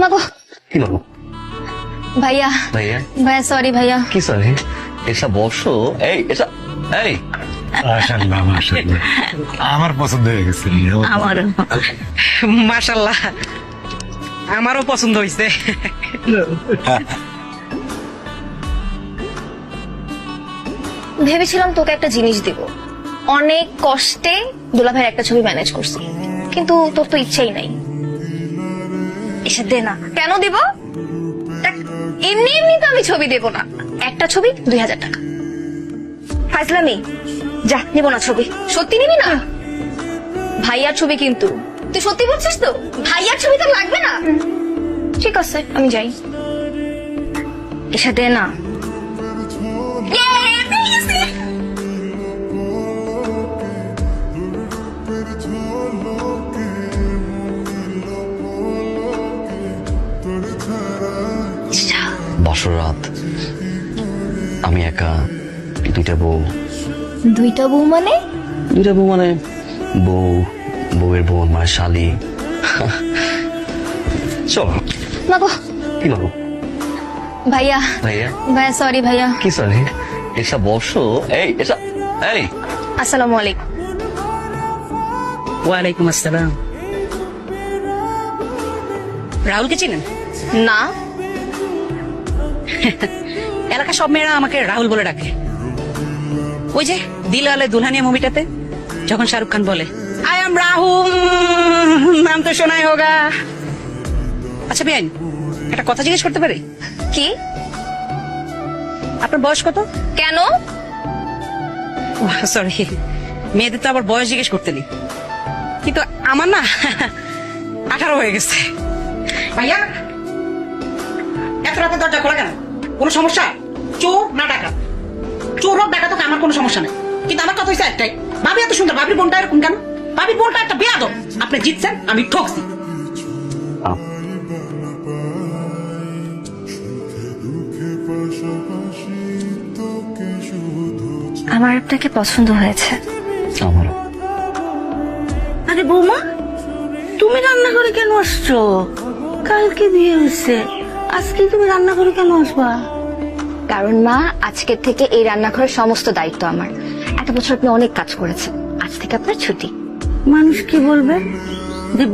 মাগো কি ভাইয়া। ভাইয়া? ভাইয়া সরি ভাইয়া। কি সরি এসা বসো। এই এসা এই। আমার পছন্দ হয়ে গেছে। আমারও। মাশাল্লাহ আমারও পছন্দ হয়েছে ভেবেছিলাম তোকে একটা জিনিস দিব। অনেক কষ্টে দুলাভাইয়ের একটা ছবি ম্যানেজ করছি। কিন্তু তোর তো ইচ্ছেই নাই। এসে দে না। কেন দিব? এমনি এমনি তো আমি ছবি দেব না। একটা ছবি, দুই হাজার টাকা। ফাইজলামি। যা, নিব না ছবি। সত্যি নিবি না? ভাইয়ার ছবি কিন্তু। তুই সত্যি বলছিস তো? ভাইয়ার ছবি তো লাগবে না? ঠিক আছে, আমি যাই। এসে দে না। বাসর রাত আমি একা দুইটা বউ। দুইটা বউ মানে? দুইটা বউ মানে বউ বউয়ের বোন মানে শালি। চল। মাগো কি বাবু? ভাইয়া। ভাইয়া? ভাইয়া সরি ভাইয়া। কি সরি এসা বসো। এই এসা এই। আসসালামু আলাইকুম। ওয়ালাইকুম আসসালাম। রাহুলকে চিনেন? না। এলাকা সব মেয়েরা আমাকে রাহুল বলে ডাকে। ওই যে দিল আলে দুলহানিয়া মুভিটাতে যখন শাহরুখ খান বলে আই এম রাহুল নাম তো শোনাই হোগা। আচ্ছা বেআইন একটা কথা জিজ্ঞেস করতে পারি? কি? আপনার বয়স কত? কেন? সরি মেয়েদের তো আবার বয়স জিজ্ঞেস করতে নেই। কিন্তু আমার না আঠারো হয়ে গেছে। ভাইয়া রাতে দরজা খোলা কেন? কোনো সমস্যা? চোর না ডাকা চোর হোক ডাকা তো আমার কোনো সমস্যা নেই। কিন্তু আমার কথা হচ্ছে একটাই। ভাবি এত সুন্দর ভাবির বোনটা এরকম কেন? ভাবির বোনটা একটা বেয়াদ আপনি জিতছেন আমি ঠকছি। আমার আপনাকে পছন্দ হয়েছে। আমারও। আরে বৌমা তুমি রান্না করে কেন আসছো? কালকে বিয়ে হয়েছে আজকে তুমি রান্না করে কেন আসবা? কারণ মা আজকের থেকে এই রান্নাঘরের সমস্ত দায়িত্ব আমার। এত বছর আপনি অনেক কাজ করেছেন। আজ থেকে আপনার ছুটি। মানুষ কি বলবে? যে